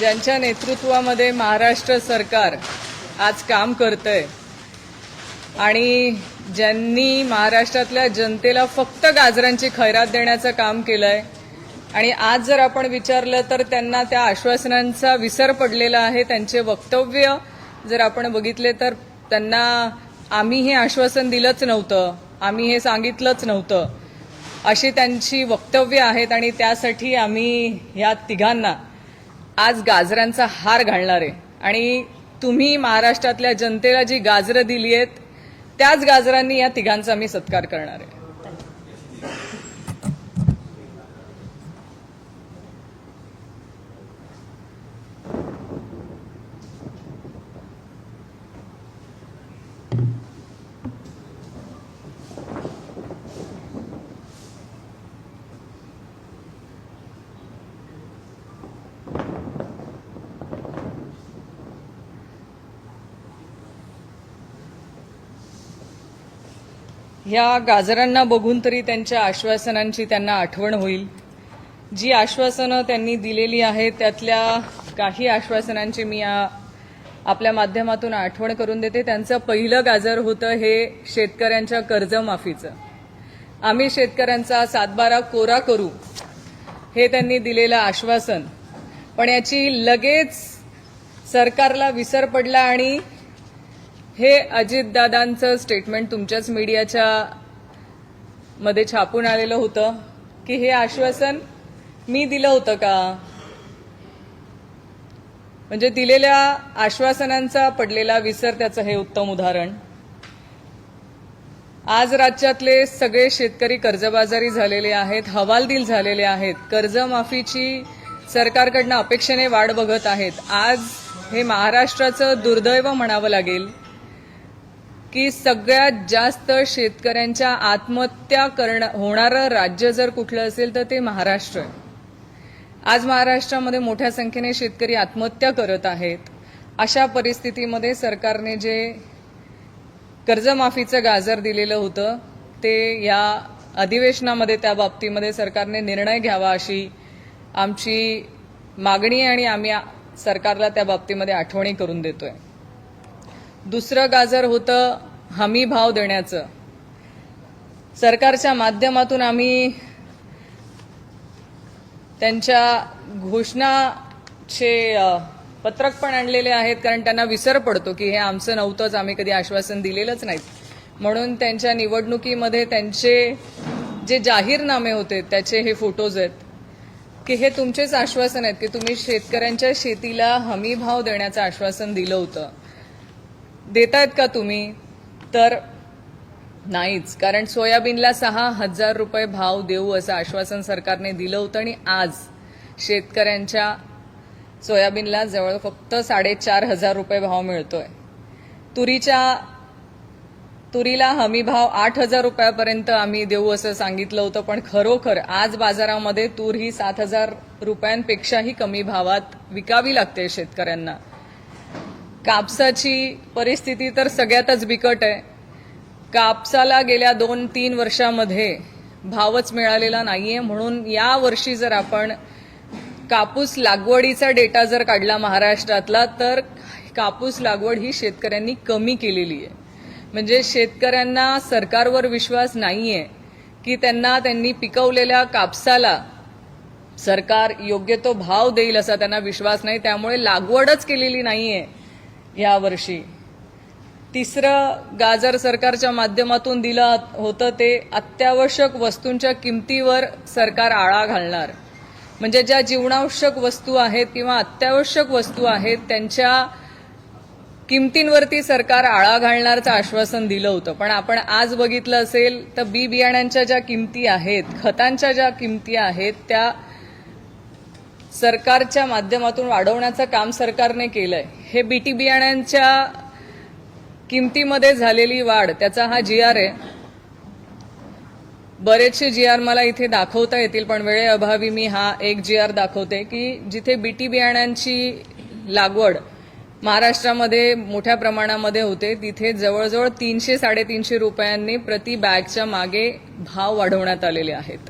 ज्यांच्या नेतृत्वामध्ये महाराष्ट्र सरकार आज काम करतंय आणि ज्यांनी महाराष्ट्रातल्या जनतेला फक्त गाजरांची खैरात देण्याचं काम केलंय आणि आज जर आपण विचारलं तर त्यांना त्या आश्वासनांचा विसर पडलेला आहे त्यांचे वक्तव्य जर आपण बघितले तर त्यांना आम्ही हे आश्वासन दिलंच नव्हतं आम्ही हे सांगितलंच नव्हतं. अशी त्यांची वक्तव्य आहेत आणि त्यासाठी आम्ही ह्या तिघांना आज गाजरांचा हार घालणार आहे. आणि तुम्ही महाराष्ट्रातल्या जनतेला जी गाजरं दिली आहेत त्याच गाजरांनी या तिघांचा मी सत्कार करणार आहे. ह्या गाजरांना बघून तरी त्यांच्या आश्वासनांची त्यांना आठवण होईल. जी आश्वासनं त्यांनी दिलेली आहेत त्यातल्या काही आश्वासनांची मी या आपल्या माध्यमातून आठवण करून देते. त्यांचं पहिलं गाजर होतं हे शेतकऱ्यांच्या कर्जमाफीचं. आम्ही शेतकऱ्यांचा सातबारा कोरा करू हे त्यांनी दिलेलं आश्वासन. पण याची लगेच सरकारला विसर पडला आणि हे अजितदादांचं स्टेटमेंट तुमच्याच मीडियाच्या मध्ये छापून आलेलं होतं की हे आश्वासन मी दिलं होतं का? म्हणजे दिलेल्या आश्वासनांचा पडलेला विसर त्याचं हे उत्तम उदाहरण. आज राज्यातले सगळे शेतकरी कर्जबाजारी झालेले आहेत हवालदिल झालेले आहेत कर्जमाफीची सरकारकडनं अपेक्षेने वाढ बघत आहेत. आज हे महाराष्ट्राचं दुर्दैव म्हणावं लागेल. की सगळ्यात जास्त शेतकऱ्यांच्या आत्महत्या करण होणारं राज्य जर कुठलं असेल तर ते महाराष्ट्र आहे. आज महाराष्ट्रामध्ये मोठ्या संख्येने शेतकरी आत्महत्या करत आहेत. अशा परिस्थितीमध्ये सरकारने जे कर्जमाफीचं गाजर दिलेलं होतं ते या अधिवेशनामध्ये त्या बाबतीमध्ये सरकारने निर्णय घ्यावा अशी आमची मागणी आणि आम्ही सरकारला त्या बाबतीमध्ये आठवणी करून देतोय. दुसरं गाजर होतं हमी भाव देण्याचं. सरकारच्या माध्यमातून आम्ही त्यांच्या घोषणाचे पत्रक पण आणलेले आहेत कारण त्यांना विसर पडतो की हे आमचं नव्हतंच आम्ही कधी आश्वासन दिलेलंच नाहीत. म्हणून त्यांच्या निवडणुकीमध्ये त्यांचे जे जाहीरनामे होते त्याचे हे फोटोज आहेत की हे तुमचेच आश्वासन आहेत की तुम्ही शेतकऱ्यांच्या शेतीला हमी भाव देण्याचं आश्वासन दिलं होतं. देतायत का तुम्ही? तर नाहीच. कारण सोयाबीनला सहा हजार रुपये भाव देऊ असं आश्वासन सरकारने दिलं होतं आणि आज शेतकऱ्यांच्या सोयाबीनला जवळ फक्त साडेचार हजार रुपये भाव मिळतोय. तुरीच्या तुरीला हमी भाव आठ हजार रुपयापर्यंत आम्ही देऊ असं सांगितलं होतं पण खरोखर आज बाजारामध्ये तूर ही सात हजार रुपयांपेक्षाही कमी भावात विकावी लागते शेतकऱ्यांना. कापसाची परिस्थिती तर सगळ्यातच बिकट आहे. कापसाला गेल्या दोन तीन वर्षामध्ये भावच मिळालेला नाहीये. म्हणून या वर्षी जर आपण कापूस लागवडीचा डेटा जर काढला महाराष्ट्रातला तर कापूस लागवड ही शेतकऱ्यांनी कमी केलेली आहे. म्हणजे शेतकऱ्यांना सरकारवर विश्वास नाहीये की त्यांना त्यांनी पिकवलेल्या कापसाला सरकार योग्य तो भाव देईल असा त्यांना विश्वास नाही. त्यामुळे लागवडच केलेली नाहीये. यावर्षी. तिसरं गाजर सरकारच्या माध्यमातून दिलं होतं ते अत्यावश्यक वस्तूंच्या किमतीवर सरकार आळा घालणार. म्हणजे ज्या जीवनावश्यक वस्तू आहेत किंवा अत्यावश्यक वस्तू आहेत त्यांच्या किमतींवरती सरकार आळा घालणारचं आश्वासन दिलं होतं. पण आपण आज बघितलं असेल तर बी बियाण्यांच्या ज्या किमती आहेत खतांच्या ज्या किमती आहेत त्या सरकारच्या माध्यमातून वाढवण्याचं काम सरकारने केलंय. हे बीटी बियाण्यांच्या किमतीमध्ये झालेली वाढ त्याचा हा जी आर आहे. बरेचसे जी आर मला इथे दाखवता येतील पण वेळेअभावी मी हा एक जी आर दाखवते की जिथे बीटी बियाण्यांची लागवड महाराष्ट्रामध्ये मोठ्या प्रमाणामध्ये होते तिथे जवळजवळ तीनशे साडेतीनशे रुपयांनी प्रति बॅगच्या मागे भाव वाढवण्यात आलेले आहेत.